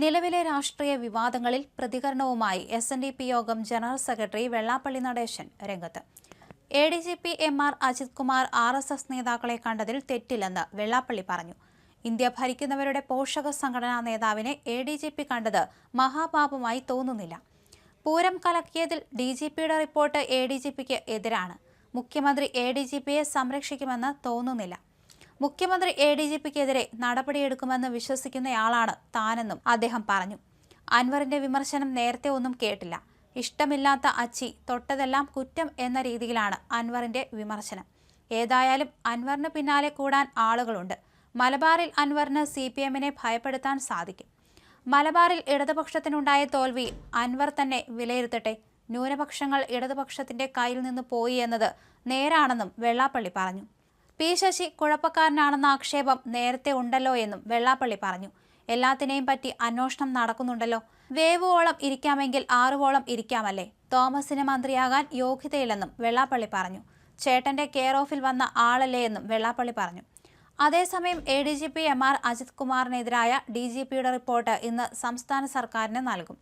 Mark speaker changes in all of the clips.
Speaker 1: നിലവിലെ രാഷ്ട്രീയ വിവാദങ്ങളിൽ പ്രതികരണവുമായി എസ് എൻ ഡി പി യോഗം ജനറൽ സെക്രട്ടറി വെള്ളാപ്പള്ളി നടേശൻ രംഗത്ത്. A D G P M R Ajith Kumar R S S നേതാക്കളെ കണ്ടതിൽ തെറ്റില്ലെന്ന് വെള്ളാപ്പള്ളി പറഞ്ഞു. ഇന്ത്യ ഭരിക്കുന്നവരുടെ പോഷക സംഘടനാ നേതാവിനെ എ ഡി ജി പി കണ്ടത് മഹാപാപമായി തോന്നുന്നില്ല. പൂരം കലക്കിയതിൽ ഡി ജി പിയുടെ റിപ്പോർട്ട് എ ഡി ജി പിക്ക് എതിരാണ്. മുഖ്യമന്ത്രി എ ഡി ജി പിയെ സംരക്ഷിക്കുമെന്ന് തോന്നുന്നില്ല. മുഖ്യമന്ത്രി എ ഡി ജി പിക്കെതിരെ നടപടിയെടുക്കുമെന്ന് വിശ്വസിക്കുന്നയാളാണ് താനെന്നും അദ്ദേഹം പറഞ്ഞു. അൻവറിന്റെ വിമർശനം നേരത്തെ ഒന്നും കേട്ടില്ല. ഇഷ്ടമില്ലാത്ത അച്ചി തൊട്ടതെല്ലാം കുറ്റം എന്ന രീതിയിലാണ് അൻവറിന്റെ വിമർശനം. ഏതായാലും അൻവറിന് പിന്നാലെ കൂടാൻ ആളുകളുണ്ട്. മലബാറിൽ അൻവറിന് സി പി എമ്മിനെ ഭയപ്പെടുത്താൻ സാധിക്കും. മലബാറിൽ ഇടതുപക്ഷത്തിനുണ്ടായ തോൽവി അൻവർ തന്നെ വിലയിരുത്തട്ടെ. ന്യൂനപക്ഷങ്ങൾ ഇടതുപക്ഷത്തിന്റെ കയ്യിൽ നിന്ന് പോയി എന്നത് നേരാണെന്നും വെള്ളാപ്പള്ളി പറഞ്ഞു. പി ശശി കുഴപ്പക്കാരനാണെന്ന ആക്ഷേപം നേരത്തെ ഉണ്ടല്ലോ എന്നും വെള്ളാപ്പള്ളി പറഞ്ഞു. എല്ലാത്തിനെയും പറ്റി അന്വേഷണം നടക്കുന്നുണ്ടല്ലോ. വേവോളം ഇരിക്കാമെങ്കിൽ ആറുവോളം ഇരിക്കാമല്ലേ? തോമസിന് മന്ത്രിയാകാൻ യോഗ്യതയില്ലെന്നും വെള്ളാപ്പള്ളി പറഞ്ഞു. ചേട്ടന്റെ കെയർ ഓഫിൽ വന്ന ആളല്ലേ എന്നും വെള്ളാപ്പള്ളി പറഞ്ഞു. അതേസമയം A D G P M R Ajith കുമാറിനെതിരായ D G പിയുടെ റിപ്പോർട്ട് ഇന്ന് സംസ്ഥാന സർക്കാരിന് നൽകും.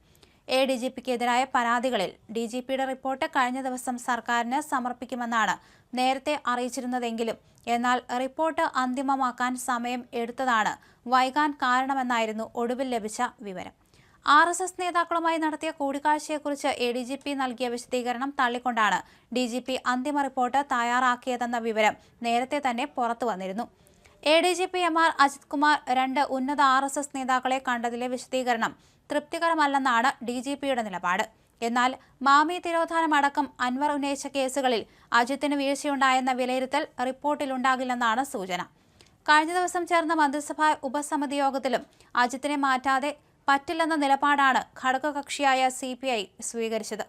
Speaker 1: എ ഡി ജി പിക്കെതിരായ പരാതികളിൽ ഡി ജി പിയുടെ റിപ്പോർട്ട് കഴിഞ്ഞ ദിവസം സർക്കാരിന് സമർപ്പിക്കുമെന്നാണ് നേരത്തെ അറിയിച്ചിരുന്നതെങ്കിലും എന്നാൽ റിപ്പോർട്ട് അന്തിമമാക്കാൻ സമയം എടുത്തതാണ്. വൈകാൻ കാരണമെന്നായിരുന്നു ഒടുവിൽ ലഭിച്ച വിവരം. ആർ എസ് എസ് നേതാക്കളുമായി നടത്തിയ കൂടിക്കാഴ്ചയെക്കുറിച്ച് എ ഡി ജി പി നൽകിയ വിശദീകരണം തള്ളിക്കൊണ്ടാണ് ഡി ജി പി അന്തിമ റിപ്പോർട്ട് തയ്യാറാക്കിയതെന്ന വിവരം നേരത്തെ തന്നെ പുറത്തു വന്നിരുന്നു. A D G P M R Ajith Kumar രണ്ട് ഉന്നത ആർ എസ് എസ് നേതാക്കളെ കണ്ടതിലെ വിശദീകരണം തൃപ്തികരമല്ലെന്നാണ് ഡി ജി പിയുടെ നിലപാട്. എന്നാൽ മാമി തിരോധാനമടക്കം അൻവർ ഉന്നയിച്ച കേസുകളിൽ അജിത്തിന് വീഴ്ചയുണ്ടായെന്ന വിലയിരുത്തൽ റിപ്പോർട്ടിലുണ്ടാകില്ലെന്നാണ് സൂചന. കഴിഞ്ഞ ദിവസം ചേർന്ന മന്ത്രിസഭാ ഉപസമിതി യോഗത്തിലും അജിത്തിനെ മാറ്റാതെ പറ്റില്ലെന്ന നിലപാടാണ് ഘടകകക്ഷിയായ സി സ്വീകരിച്ചത്.